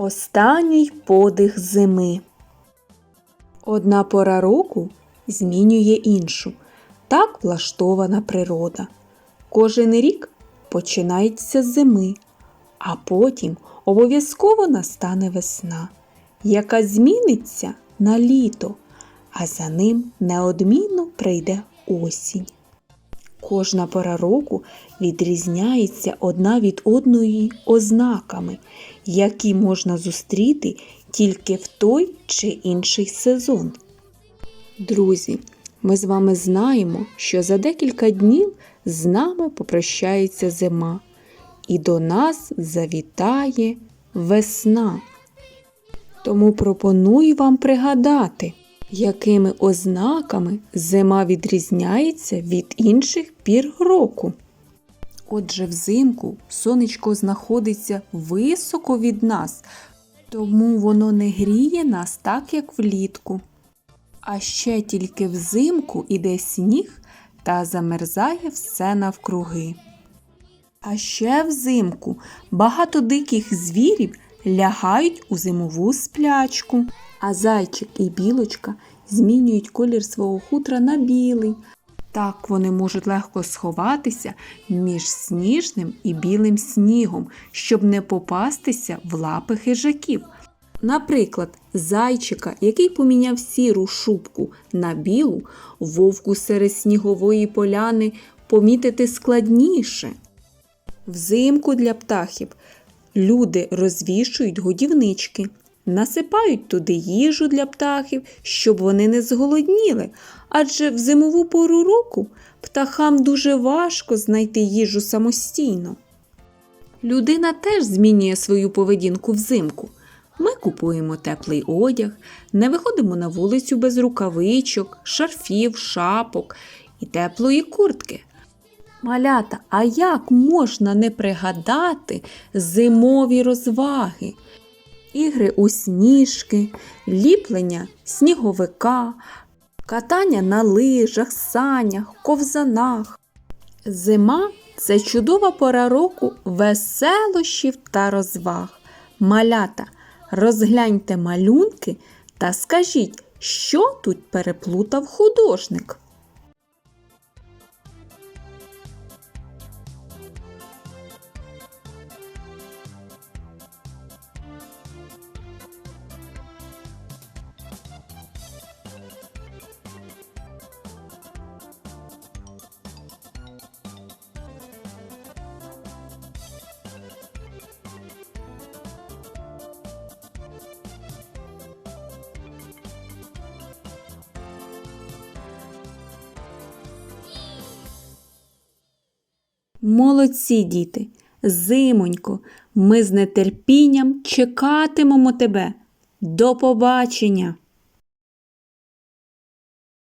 Останній подих зими. Одна пора року змінює іншу. Так влаштована природа. Кожен рік починається з зими, а потім обов'язково настане весна, яка зміниться на літо, а за ним неодмінно прийде осінь. Кожна пора року відрізняється одна від одної ознаками, які можна зустріти тільки в той чи інший сезон. Друзі, ми з вами знаємо, що за декілька днів з нами попрощається зима, і до нас завітає весна. Тому пропоную вам пригадати, якими ознаками зима відрізняється від інших пір року. Отже, взимку сонечко знаходиться високо від нас, тому воно не гріє нас так, як влітку. А ще тільки взимку іде сніг та замерзає все навкруги. А ще взимку багато диких звірів лягають у зимову сплячку, а зайчик і білочка змінюють колір свого хутра на білий. Так вони можуть легко сховатися між сніжним і білим снігом, щоб не попастися в лапи хижаків. Наприклад, зайчика, який поміняв сіру шубку на білу, вовку серед снігової поляни помітити складніше. Взимку для птахів люди розвішують годівнички, насипають туди їжу для птахів, щоб вони не зголодніли, адже в зимову пору року птахам дуже важко знайти їжу самостійно. Людина теж змінює свою поведінку взимку. Ми купуємо теплий одяг, не виходимо на вулицю без рукавичок, шарфів, шапок і теплої куртки. Малята, а як можна не пригадати зимові розваги? Ігри у сніжки, ліплення сніговика, катання на лижах, санях, ковзанах. Зима це чудова пора року веселощів та розваг. Малята, розгляньте малюнки та скажіть, що тут переплутав художник. Молодці, діти! Зимонько, ми з нетерпінням чекатимемо тебе. До побачення!